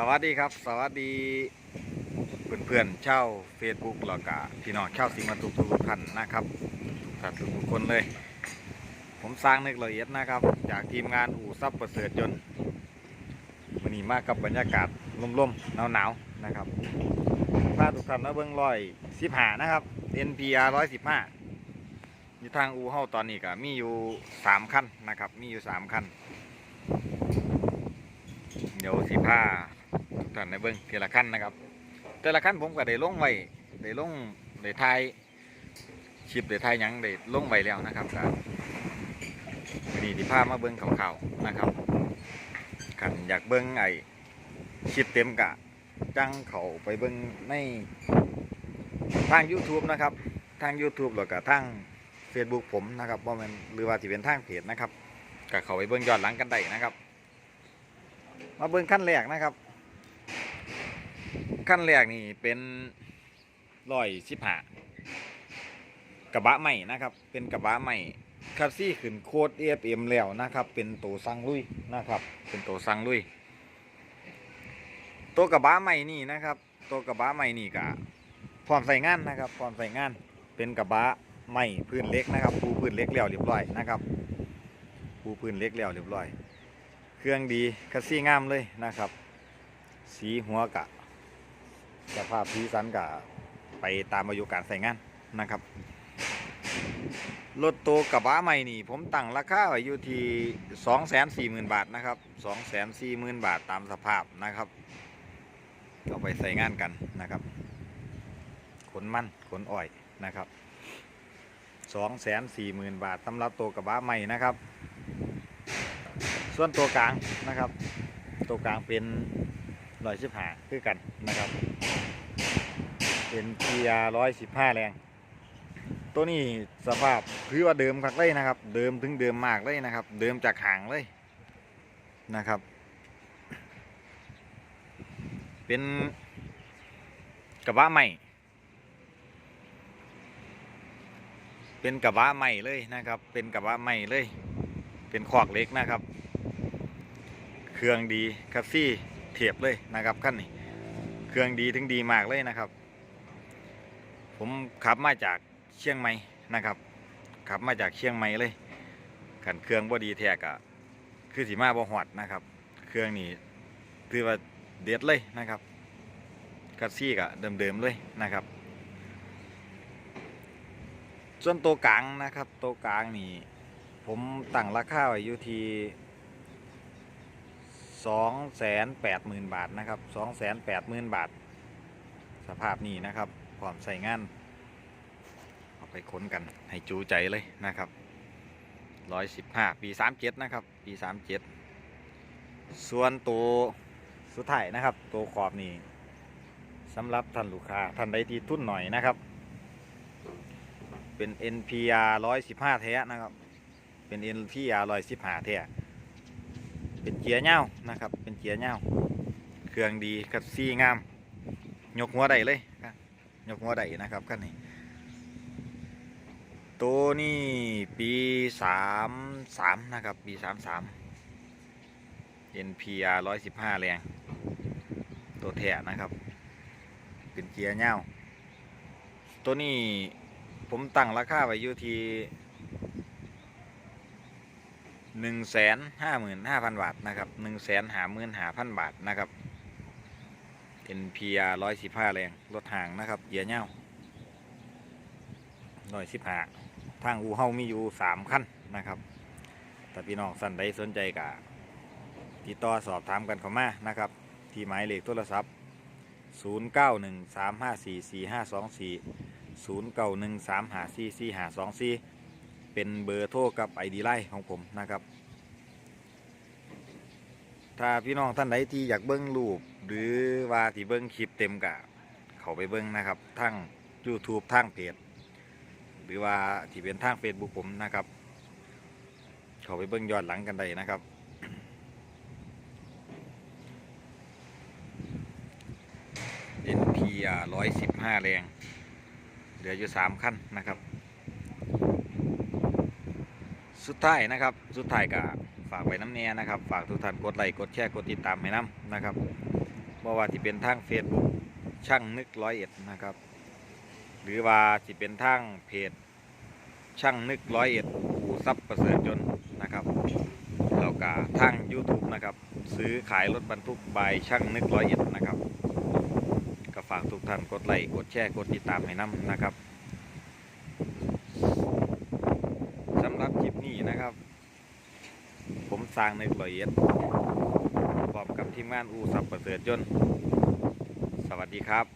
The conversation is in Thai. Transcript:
สวัสดีครับ สวัสดีเพื่อนๆเช่า Facebook แล้วก็พี่น้องเช่าสิงห์มาทุกทุกท่านนะครับทุกท่านทุกคนเลย ผมสร้างนึกละเอียดนะครับ จากทีมงานอู่ซับประเสริฐยนต์วันนี้มากับบรรยากาศลมๆหนาวๆนะครับพาทุกท่านมาเบิ้งร้อยสิบห้านะครับ NPR ร้อยสิบห้าอยู่ทางอู่เฮาตอนนี้ก็มีอยู่สามคันนะครับ มีอยู่สามคันเดี๋ยวสิพา ท่านในเบิ้งทีละขั้นนะครับ แต่ละขั้นผมก็ได้ลงไว้ได้ลงได้ทายคลิปได้ทายยังได้ลงไว้แล้วนะครับก็วันนี้ที่พาพมาเบิ้งข่าวๆนะครับกันอยากเบิ้งไอ้คลิปเต็มกะจังเขาไปเบิ้งในทาง YouTube นะครับ ทาง YouTube แล้วก็ทาง Facebook ผมนะครับว่ามันหรือว่าที่เป็นทางเพจนะครับก็เขาไปเบิ้งยอนหลังกันได้นะครับ มาเบิ่งขั้นแรกนะครับ ขั้นแรกนี่เป็นร้อยสิบห้ากระบะใหม่นะครับ เป็นกระบะใหม่คัสซี่ขึ้นโคด AFM แล้วนะครับ เป็นตัวซังลุยนะครับ เป็นตัวซังลุย ตัวกระบะใหม่นี่นะครับ ตัวกระบะใหม่นี่กะพร้อมใส่งานนะครับพร้อมใส่งาน เป็นกระบะใหม่พื้นเล็กนะครับปูพื้นเล็กแล้วเรียบร้อยนะครับปูพื้นเล็กแล้วเรียบร้อย เครื่องดีคัสซี่งามเลยนะครับ สีหัวกะ สภาพสีสันกะไปตามอายุการใส่งานนะครับ รถตัวกระบะใหม่นี่ ผมตั้งราคาไว้อยู่ที่สองแสนสี่หมื่นบาทนะครับสองแสนสี่หมื่นบาทตามสภาพนะครับเอาไปใส่งานกันนะครับ ขนมันขนอ้อยนะครับสองแสนสี่หมื่นบาทสำหรับตัวกระบะใหม่นะครับ ส่วนตัวกลางนะครับ ตัวกลางเป็นร้อยสิบห้าคือกันนะครับ เป็นเกียร์ร้อยสิบห้าแรง ตัวนี้สภาพคือว่าเดิมคักเลยนะครับ เดิมถึงเดิมมากเลยนะครับ เดิมจากหางเลยนะครับ เป็นกระบะใหม่ เป็นกระบะใหม่เลยนะครับ เป็นกระบะใหม่เลย เป็นขอกเล็กนะครับ เครื่องดีคัสซี่เทียบเลยนะครับขั้นนี้ เครื่องดีถึงดีมากเลยนะครับ ผมขับมาจากเชียงใหม่นะครับ ขับมาจากเชียงใหม่เลยขันเครื่องบ่ดีแท้กะคือสีมาบ่หอดนะครับ เครื่องนี้คือว่าเด็ดเลยนะครับคัสซี่กะเดิมๆเลยนะครับ ส่วนตัวกลางนะครับตัวกลางนี่ผมตั้งราคาไว้อยู่ที่สองแสนแปดหมื่นบาทนะครับสองแสนแปดหมื่นบาท สภาพนี้นะครับ พร้อมใส่งาน เอาไปค้นกันให้จูใจเลยนะครับร้อยสิบห้าปีสามเจ็ดนะครับ ปีสามเจ็ดส่วนตัวสุดท้ายนะครับ ตัวขอบนี่สำหรับท่านลูกค้าท่านใดที่ทุนหน่อยนะครับ เป็น NPR 115 แท้นะครับ เป็น NPR 115 แท้เป็นเกียร์เงานะครับ เป็นเกียร์เงาเครื่องดีคัดซี่งาม ยกหัวได้เลย ยกหัวได้นะครับคันนี้ตัวนี้ปี33นะครับ ปี33 NPR 115แรง ตัวแท้นะครับ เป็นเกียร์เงาตัวนี้ผมตั้งราคาไว้อยู่ที่หนึ่งแสนห้าหมื่นห้าพันบาทนะครับหนึ่งแสนห้าหมื่นห้าพันบาทนะครับ NPR ร้อยสิบห้าแรง รถห่างนะครับเหยียเง่าร้อยสิบหาทางอูเฮามีอยู่สามขั้นนะครับถ้าพี่น้องสันใดสนใจกะติดต่อสอบถามกันเข้ามานะครับ ที่หมายเลขโทรศัพท์ 0 9 1 3 5 4 4 5 2 4 0 9 1 3 5 4 4 5 2 4 เป็นเบอร์โทรกับไอดีไลน์ของผมนะครับ ถ้าพี่น้องท่านใดที่อยากเบิ้งรูป หรือว่าที่เบิ้งคลิปเต็มกะเขาไปเบิ้งนะครับทั้ง YouTube ทั้งเพจหรือว่าที่เป็นทาง Facebook ผมนะครับ เขาไปเบิ้งย้อนหลังกันได้นะครับ NPR 115แรง เหลืออยู่สามขั้นนะครับ สุดท้ายนะครับ สุดท้ายก็ ฝากไว้น้ำเนียนะครับ ฝากทุกท่านกดไลค์กดแชร์กดติดตามให้น้ำนะครับบ่ว่าสิเป็นทาง Facebook ช่างนึกร้อยเอ็ดนะครับ หรือว่าสิเป็นทางเพจช่างนึกร้อยเอ็ดอู่ซับประเสริฐยนนะครับแล้วก็ทาง YouTube นะครับ ซื้อขายรถบรรทุกบายช่างนึกร้อยเอ็ดนะครับก็ฝากทุกท่านกดไลค์กดแชร์กดติดตามให้น้ำนะครับสำหรับคลิปนี้นะครับ ผมสร้างในึกร้อยเอ็ดพร้อมกับทีมงานอู่ซับประเสริฐยนต์ สวัสดีครับ